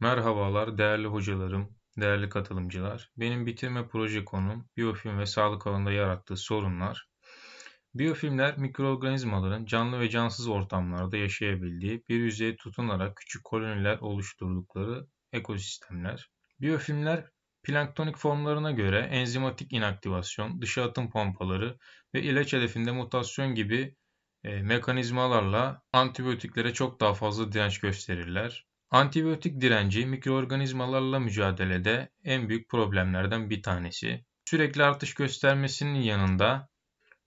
Merhabalar değerli hocalarım, değerli katılımcılar. Benim bitirme proje konum biyofilm ve sağlık alanında yarattığı sorunlar. Biyofilmler mikroorganizmaların canlı ve cansız ortamlarda yaşayabildiği bir yüzeye tutunarak küçük koloniler oluşturdukları ekosistemler. Biyofilmler planktonik formlarına göre enzimatik inaktivasyon, dışa atım pompaları ve ilaç hedefinde mutasyon gibi e, mekanizmalarla antibiyotiklere çok daha fazla direnç gösterirler. Antibiyotik direnci mikroorganizmalarla mücadelede en büyük problemlerden bir tanesi. Sürekli artış göstermesinin yanında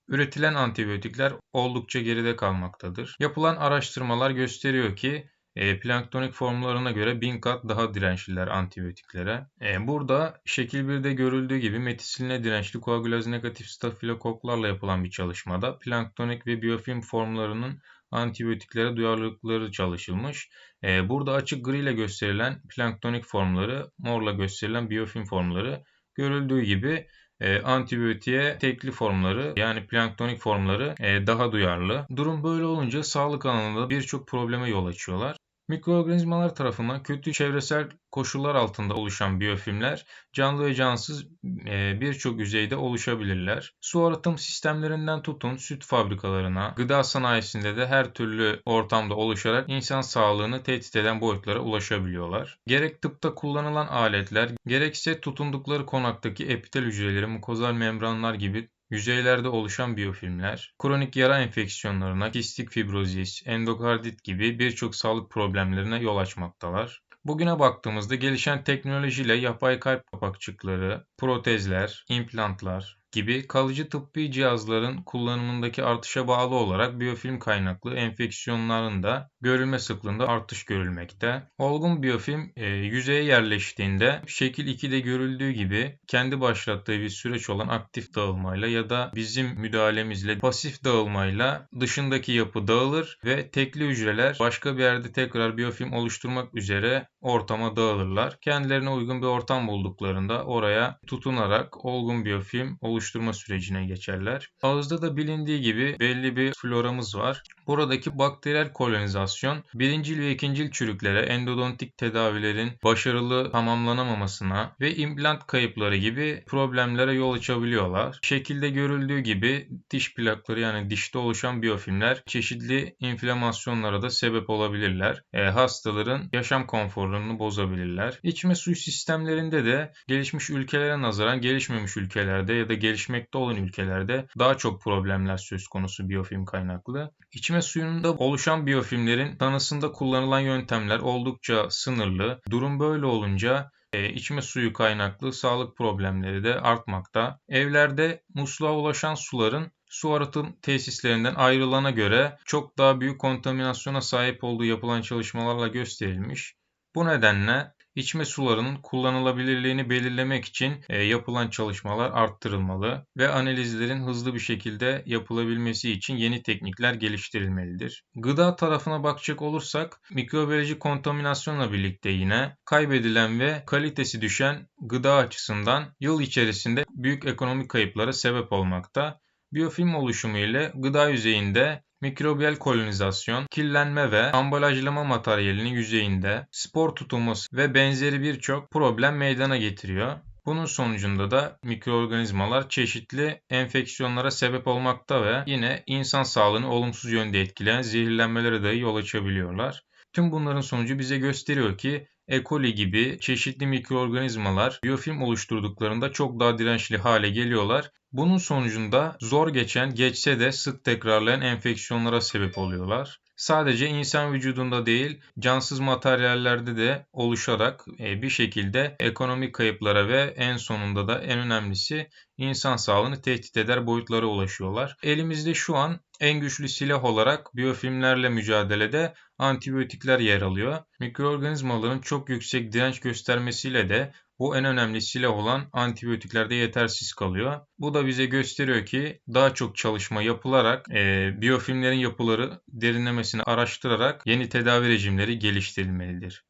üretilen antibiyotikler oldukça geride kalmaktadır. Yapılan araştırmalar gösteriyor ki e, planktonik formlarına göre bin kat daha dirençliler antibiyotiklere. E, burada şekil 1'de görüldüğü gibi metisiline dirençli koagülaz negatif stafilokoklarla yapılan bir çalışmada planktonik ve biyofilm formlarının antibiyotiklere duyarlılıkları çalışılmış. E, burada açık gri ile gösterilen planktonik formları, morla gösterilen biyofilm formları görüldüğü gibi e, antibiyotiğe tekli formları yani planktonik formları e, daha duyarlı. Durum böyle olunca sağlık alanında birçok probleme yol açıyorlar. Mikroorganizmalar tarafından kötü çevresel koşullar altında oluşan biyofilmler canlı ve cansız e, birçok yüzeyde oluşabilirler. Su arıtım sistemlerinden tutun süt fabrikalarına, gıda sanayisinde de her türlü ortamda oluşarak insan sağlığını tehdit eden boyutlara ulaşabiliyorlar. Gerek tıpta kullanılan aletler, gerekse tutundukları konaktaki epitel hücreleri, mukozal membranlar gibi Yüzeylerde oluşan biyofilmler, kronik yara enfeksiyonlarına, kistik fibrozis, endokardit gibi birçok sağlık problemlerine yol açmaktalar. Bugüne baktığımızda gelişen teknolojiyle yapay kalp kapakçıkları, protezler, implantlar, gibi kalıcı tıbbi cihazların kullanımındaki artışa bağlı olarak biyofilm kaynaklı enfeksiyonların da görülme sıklığında artış görülmekte. Olgun biyofilm e, yüzeye yerleştiğinde şekil 2'de görüldüğü gibi kendi başlattığı bir süreç olan aktif dağılmayla ya da bizim müdahalemizle pasif dağılmayla dışındaki yapı dağılır ve tekli hücreler başka bir yerde tekrar biyofilm oluşturmak üzere ortama dağılırlar. Kendilerine uygun bir ortam bulduklarında oraya tutunarak olgun biyofilm oluştururlar oluşturma sürecine geçerler. Ağızda da bilindiği gibi belli bir floramız var. Buradaki bakteriyel kolonizasyon birincil ve ikincil çürüklere, endodontik tedavilerin başarılı tamamlanamamasına ve implant kayıpları gibi problemlere yol açabiliyorlar. Şekilde görüldüğü gibi diş plakları yani dişte oluşan biyofilmler çeşitli inflamasyonlara da sebep olabilirler. E, hastaların yaşam konforlarını bozabilirler. İçme suyu sistemlerinde de gelişmiş ülkelere nazaran gelişmemiş ülkelerde ya da gelişmekte olan ülkelerde daha çok problemler söz konusu biyofilm kaynaklı. İçme suyunda oluşan biyofilmlerin tanısında kullanılan yöntemler oldukça sınırlı. Durum böyle olunca e, içme suyu kaynaklı sağlık problemleri de artmakta. Evlerde musluğa ulaşan suların su arıtım tesislerinden ayrılana göre çok daha büyük kontaminasyona sahip olduğu yapılan çalışmalarla gösterilmiş. Bu nedenle İçme sularının kullanılabilirliğini belirlemek için e, yapılan çalışmalar arttırılmalı ve analizlerin hızlı bir şekilde yapılabilmesi için yeni teknikler geliştirilmelidir. Gıda tarafına bakacak olursak mikrobiyoloji kontaminasyonla birlikte yine kaybedilen ve kalitesi düşen gıda açısından yıl içerisinde büyük ekonomik kayıplara sebep olmakta. Biyofilm oluşumu ile gıda yüzeyinde mikrobiyal kolonizasyon, kirlenme ve ambalajlama materyalinin yüzeyinde spor tutulması ve benzeri birçok problem meydana getiriyor. Bunun sonucunda da mikroorganizmalar çeşitli enfeksiyonlara sebep olmakta ve yine insan sağlığını olumsuz yönde etkileyen zehirlenmelere dahi yol açabiliyorlar. Tüm bunların sonucu bize gösteriyor ki e. coli gibi çeşitli mikroorganizmalar biyofilm oluşturduklarında çok daha dirençli hale geliyorlar. Bunun sonucunda zor geçen, geçse de sık tekrarlayan enfeksiyonlara sebep oluyorlar sadece insan vücudunda değil cansız materyallerde de oluşarak e, bir şekilde ekonomik kayıplara ve en sonunda da en önemlisi insan sağlığını tehdit eder boyutlara ulaşıyorlar. Elimizde şu an en güçlü silah olarak biyofilmlerle mücadelede antibiyotikler yer alıyor. Mikroorganizmaların çok yüksek direnç göstermesiyle de bu en önemli silah olan antibiyotiklerde yetersiz kalıyor. Bu da bize gösteriyor ki daha çok çalışma yapılarak e, biyofilmlerin yapıları derinlemesine araştırarak yeni tedavi rejimleri geliştirilmelidir.